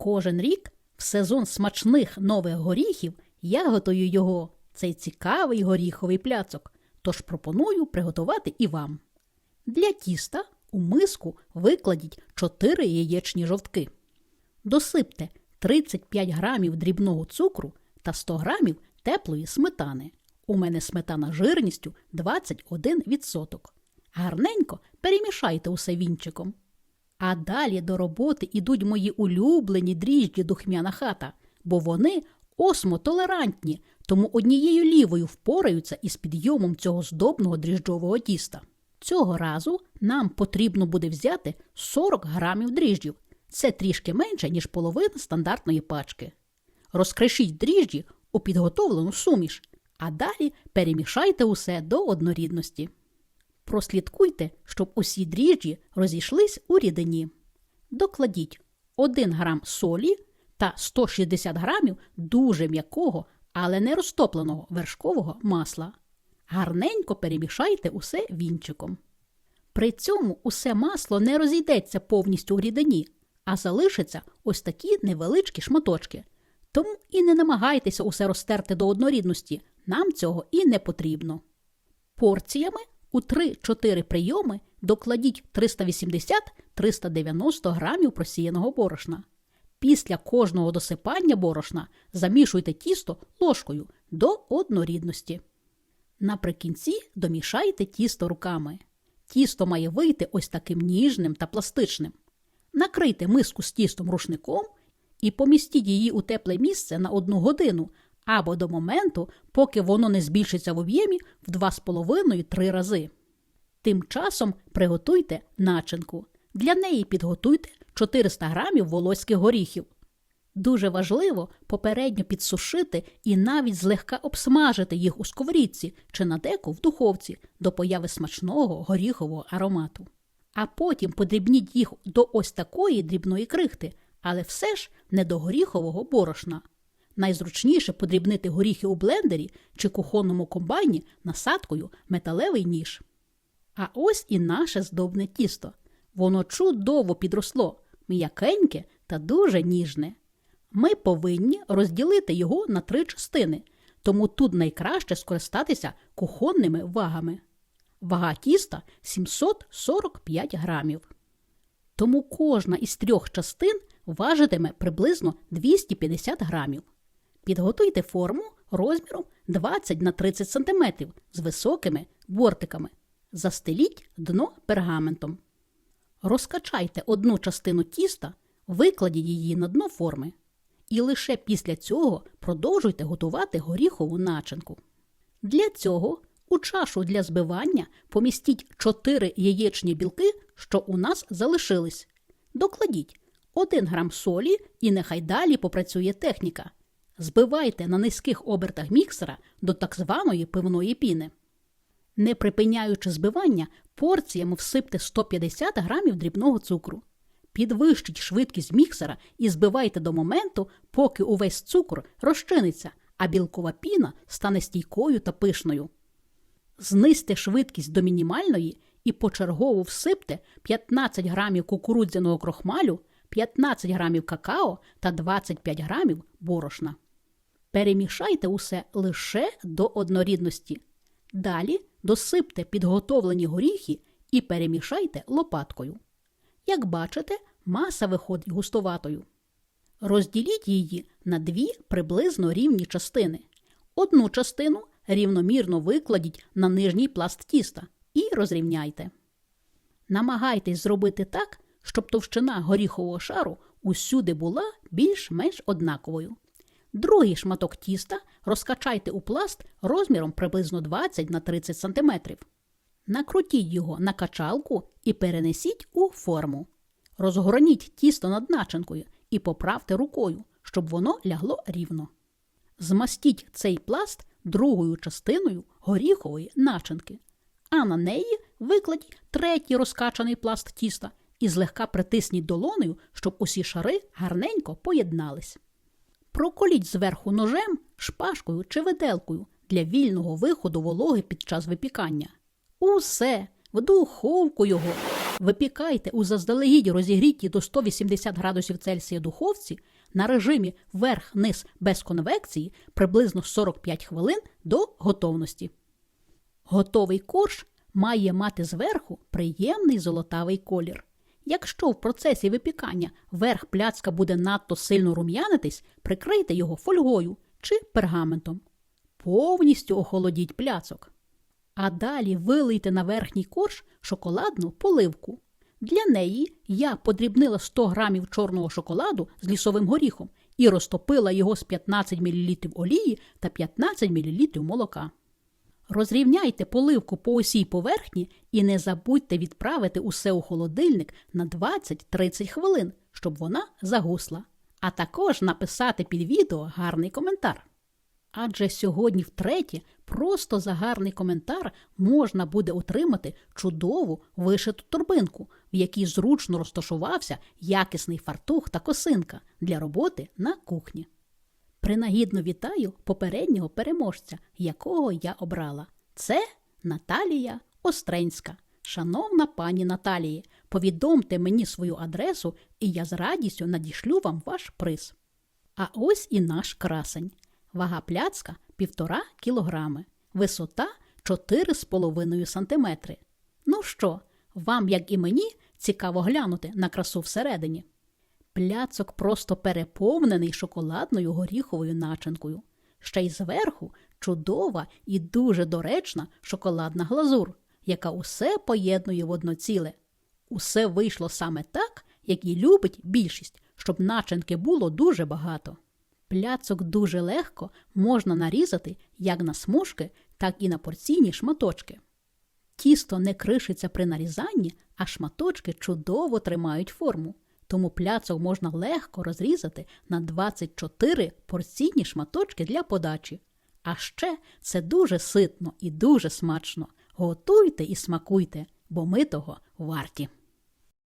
Кожен рік, в сезон смачних нових горіхів, я готую його, цей цікавий горіховий пляцок, тож пропоную приготувати і вам. Для тіста у миску викладіть 4 яєчні жовтки. Досипте 35 грамів дрібного цукру та 100 грамів теплої сметани. У мене сметана жирністю 21%. Гарненько перемішайте усе вінчиком. А далі до роботи ідуть мої улюблені дріжджі духмяна хата, бо вони осмотолерантні, тому однією лівою впораються із підйомом цього здобного дріжджового тіста. Цього разу нам потрібно буде взяти 40 грамів дріжджів. Це трішки менше, ніж половина стандартної пачки. Розкришіть дріжджі у підготовлену суміш, а далі перемішайте усе до однорідності. Прослідкуйте, щоб усі дріжджі розійшлись у рідині. Докладіть 1 грам солі та 160 грамів дуже м'якого, але не розтопленого вершкового масла. Гарненько перемішайте усе вінчиком. При цьому усе масло не розійдеться повністю у рідині, а залишаться ось такі невеличкі шматочки. Тому і не намагайтеся усе розтерти до однорідності, нам цього і не потрібно. Порціями у 3-4 прийоми докладіть 380-390 грамів просіяного борошна. Після кожного досипання борошна замішуйте тісто ложкою до однорідності. Наприкінці домішайте тісто руками. Тісто має вийти ось таким ніжним та пластичним. Накрийте миску з тістом рушником і помістіть її у тепле місце на одну годину або до моменту, поки воно не збільшиться в об'ємі в 2,5-3 рази. Тим часом приготуйте начинку. Для неї підготуйте 400 грамів волоських горіхів. Дуже важливо попередньо підсушити і навіть злегка обсмажити їх у сковорідці чи на деку в духовці до появи смачного горіхового аромату. А потім подрібніть їх до ось такої дрібної крихти, але все ж не до горіхового борошна. Найзручніше подрібнити горіхи у блендері чи кухонному комбайні насадкою металевий ніж. А ось і наше здобне тісто. Воно чудово підросло, м'якеньке та дуже ніжне. Ми повинні розділити його на три частини, тому тут найкраще скористатися кухонними вагами. Вага тіста 745 грамів. Тому кожна із трьох частин важитиме приблизно 250 грамів. Підготуйте форму розміром 20 на 30 см з високими бортиками. Застеліть дно пергаментом. Розкачайте одну частину тіста, викладіть її на дно форми. І лише після цього продовжуйте готувати горіхову начинку. Для цього у чашу для збивання помістіть 4 яєчні білки, що у нас залишились. Докладіть 1 грам солі і нехай далі попрацює техніка. Збивайте на низьких обертах міксера до так званої пивної піни. Не припиняючи збивання, порціями всипте 150 грамів дрібного цукру. Підвищіть швидкість міксера і збивайте до моменту, поки увесь цукор розчиниться, а білкова піна стане стійкою та пишною. Знизьте швидкість до мінімальної і почергово всипте 15 грамів кукурудзяного крохмалю, 15 грамів какао та 25 грамів борошна. Перемішайте усе лише до однорідності. Далі досипте підготовлені горіхи і перемішайте лопаткою. Як бачите, маса виходить густоватою. Розділіть її на дві приблизно рівні частини. Одну частину рівномірно викладіть на нижній пласт тіста і розрівняйте. Намагайтесь зробити так, щоб товщина горіхового шару усюди була більш-менш однаковою. Другий шматок тіста розкачайте у пласт розміром приблизно 20 на 30 см. Накрутіть його на качалку і перенесіть у форму. Розгорніть тісто над начинкою і поправте рукою, щоб воно лягло рівно. Змастіть цей пласт другою частиною горіхової начинки, а на неї викладіть третій розкачаний пласт тіста і злегка притисніть долонею, щоб усі шари гарненько поєднались. Проколіть зверху ножем, шпажкою чи виделкою для вільного виходу вологи під час випікання. Усе в духовку його Випікайте у заздалегідь розігріті до 180 градусів Цельсія духовці на режимі верх-низ без конвекції приблизно 45 хвилин до готовності. Готовий корж має мати зверху приємний золотавий колір. Якщо в процесі випікання верх пляцка буде надто сильно рум'янитись, прикрийте його фольгою чи пергаментом. Повністю охолодіть пляцок. А далі вилийте на верхній корж шоколадну поливку. Для неї я подрібнила 100 грамів чорного шоколаду з лісовим горіхом і розтопила його з 15 мл олії та 15 мл молока. Розрівняйте поливку по усій поверхні і не забудьте відправити усе у холодильник на 20-30 хвилин, щоб вона загусла. А також написати під відео гарний коментар. Адже сьогодні втретє просто за гарний коментар можна буде отримати чудову вишиту торбинку, в якій зручно розташувався якісний фартух та косинка для роботи на кухні. Принагідно вітаю попереднього переможця, якого я обрала. Це Наталія Остренська. Шановна пані Наталії, повідомте мені свою адресу, і я з радістю надішлю вам ваш приз. А ось і наш красень. Вага пляцка 1,5 кілограми, висота 4,5 сантиметри. Ну що, вам, як і мені, цікаво глянути на красу всередині. Пляцок просто переповнений шоколадною горіховою начинкою. Ще й зверху чудова і дуже доречна шоколадна глазур, яка усе поєднує в одно ціле. Усе вийшло саме так, як і любить більшість, щоб начинки було дуже багато. Пляцок дуже легко можна нарізати як на смужки, так і на порційні шматочки. Тісто не кришиться при нарізанні, а шматочки чудово тримають форму, тому пляцок можна легко розрізати на 24 порційні шматочки для подачі. А ще це дуже ситно і дуже смачно. Готуйте і смакуйте, бо ми того варті.